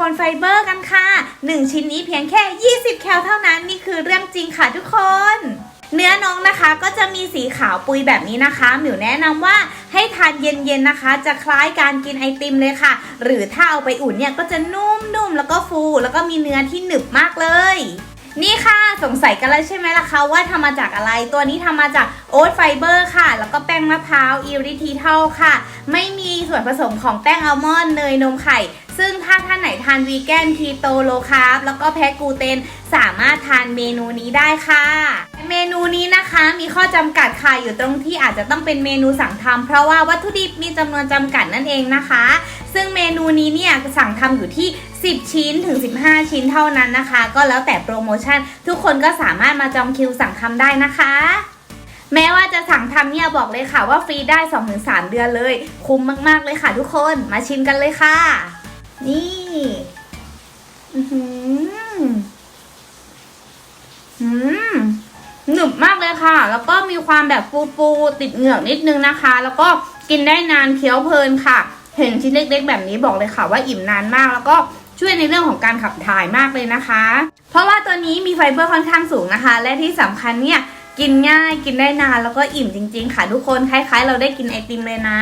โคนไฟเบอร์กันค่ะ 1 ชิ้นนี้เพียงแค่ 20 แคลเท่านั้น นี่คือเรื่องจริงค่ะทุกคน เนื้อน้องนะคะก็จะมีสีขาวปุยแบบนี้นะคะหมิวแนะนำว่าให้ทานเย็นๆนะคะ จะคล้ายการกินไอติมเลยค่ะ หรือถ้าเอาไปอุ่นเนี่ยก็จะนุ่มๆแล้วก็ฟู แล้วก็มีเนื้อที่หนึบมากเลยนี่ค่ะสงสัยกันแล้วใช่ไหมล่ะคะว่าทำมาจากอะไร ตัวนี้ทำมาจากโอ๊ตไฟเบอร์ค่ะ แล้วก็แป้งมะพร้าวอิริทีเทลค่ะ ไม่มีส่วนผสมของแป้งอัลมอนด์เนยนมไข่ ซึ่งถ้าท่านไหน ทานวีแกนคีโตโลคาร์บแล้วก็แพ้กลูเตนสามารถทานเมนูนี้ได้ค่ะ เมนูนี้นะคะมีข้อจำกัดค่ะอยู่ตรงที่อาจจะต้องเป็นเมนูสั่งทำเพราะว่าวัตถุดิบมีจำนวนจำกัดนั่นเองนะคะ ซึ่งเมนูนี้เนี่ยสั่งทำอยู่ที่ 10 ชิ้นถึง 15 ชิ้นเท่านั้นนะคะ ก็แล้วแต่โปรโมชั่น ทุกคนก็สามารถมาจองคิวสั่งทำได้นะคะแม้ว่าจะสั่งทำเนี่ยบอกเลยค่ะว่าฟรีได้ 2-3 เดือนเลย คุ้มมาก ๆ เลยค่ะทุกคนมาชิมกันเลยค่ะ นี่ อื้อหืออืมหนึบมากเลยค่ะ แล้วก็มีความแบบฟูๆติดเหงือกนิดนึงนะคะ แล้วก็กินได้นานเคี้ยวเพลินค่ะ เห็นชิ้นเล็กๆ แบบนี้บอกเลยค่ะ ว่าอิ่มนานมากแล้วก็ช่วยในเรื่องของการขับถ่ายมากเลยนะคะ เพราะว่าตัวนี้มีไฟเบอร์ค่อนข้างสูงนะคะ และที่สำคัญเนี่ยกินง่ายกินได้นานแล้วก็อิ่มจริง ๆ ค่ะทุกคนคล้าย ๆ เราได้กินไอติมเลยนะ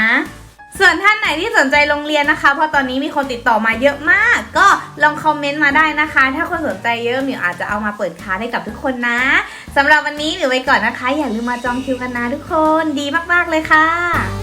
ส่วนท่านไหนที่สนใจโรงเรียนนะคะ เพราะตอนนี้มีคนติดต่อมาเยอะมาก ก็ลองคอมเมนต์มาได้นะคะ ถ้าคนสนใจเยอะหมิวอาจจะเอามาเปิดคาให้กับทุกคนนะสำหรับวันนี้หมิวไปก่อนนะคะ อย่าลืมมาจองคิวกันนะทุกคนดีมากๆเลยค่ะ